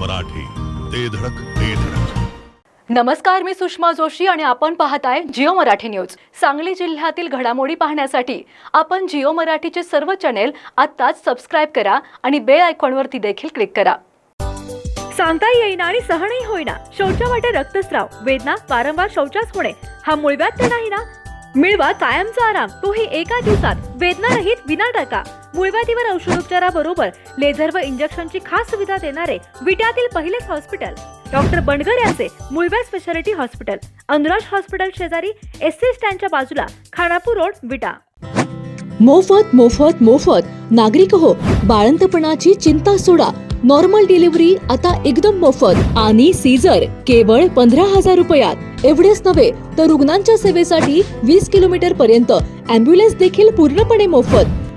मराठी. ते धडक ते धडक. नमस्कार मी सुषमा जोशी आणि आपण पाहताय जिओ मराठी न्यूज. सांगली जिल्ह्यातील घडामोडी पाहण्यासाठी आपण जिओ मराठीचे सर्व चॅनेल आत्ताच सबस्क्राईब करा आणि बेल आयकॉनवरती देखील क्लिक करा. सांगता येईना आणि सहनही होईना. शौचा वाटे रक्तस्राव. वेदना वारंवार शौचास होणे. हा मूळव्याध तर नाही ना? मिळवा कायमचा आराम. तोही एका दिवसात. वेदनारहित विना टाका मूळव्याधीवर औषधोपचाराबरोबर लेझर व इंजेक्शनची खास सुविधा देणारे विटातील पहिलेच हॉस्पिटल. डॉक्टर बंडगर यांचे मुळव्या स्पेशालिटी हॉस्पिटल. अनुराज हॉस्पिटल शेजारी एस सी स्टँडच्या बाजूला खानापूर रोड विटा. मोफत मोफत मोफत. नागरिक हो बाळंतपणाची चिंता सोडा. नॉर्मल डिलिव्हरी आता एकदम मोफत. आणि सीझर केवळ पंधरा हजार रुपयात. एवढेच नव्हे तर रुग्णांच्या सेवेसाठी वीस किलोमीटर पर्यंत. अँब्युलन्स देखील पूर्णपणे मोफत.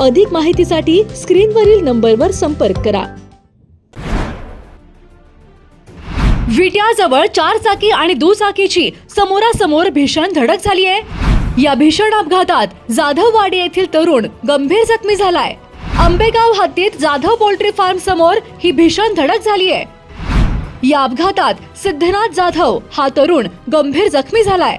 अधिक माहितीसाठी स्क्रीनवरील नंबरवर संपर्क करा. विट्याजवळ चार चाकी आणि दुचाकीची समोरासमोर भीषण धडक झाली आहे या भीषण अपघातात जाधववाडी येथील तरुण गंभीर जखमी झालाय. आंबेगाव हद्दीत जाधव पोल्ट्री फार्म समोर ही भीषण धडक झाली आहे या अपघातात सिद्धनाथ जाधव हा तरुण गंभीर जखमी झालाय.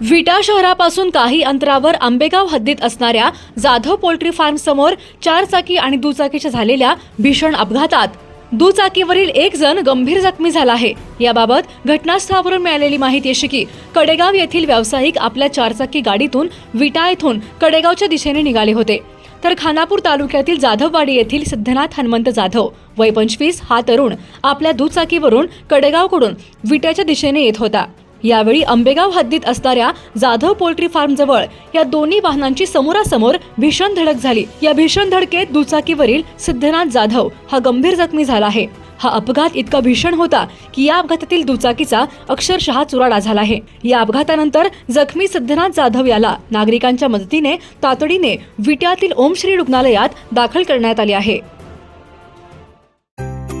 विटा शहरापासून काही अंतरावर आंबेगाव हद्दीत असणाऱ्या जाधव पोल्ट्री फार्म समोर चारचाकी आणि दुचाकीच्या झालेल्या भीषण अपघातात दुचाकीवरील एक जण गंभीर जखमी झाला आहे. याबाबत घटनास्थळावरून मिळालेली माहिती अशी की कडेगाव येथील व्यावसायिक आपल्या चारचाकी गाडीतून विटा येथून कडेगावच्या दिशेने निघाले होते. तर खानापूर तालुक्यातील जाधववाडी येथील सिद्धनाथ हनुमंत जाधव वय पंचवीस हा तरुण आपल्या दुचाकीवरून कडेगावकडून विट्याच्या दिशेने येत होता. यावेळी आंबेगाव हद्दीत असणाऱ्या जाधव पोल्ट्री फार्म जवळ या दोन्ही वाहनांची समोरासमोर भीषण धडक झाली. या भीषण धडकेत दुचाकीवरील सिद्धनाथ जाधव हा गंभीर जखमी झाला आहे. हा अपघात इतका भीषण होता की या अपघातातील दुचाकीचा अक्षरशः चुराडा झाला आहे. या अपघातानंतर जखमी सिद्धनाथ जाधव याला नागरिकांच्या मदतीने तातडीने विट्यातील ओमश्री रुग्णालयात दाखल करण्यात आले आहे.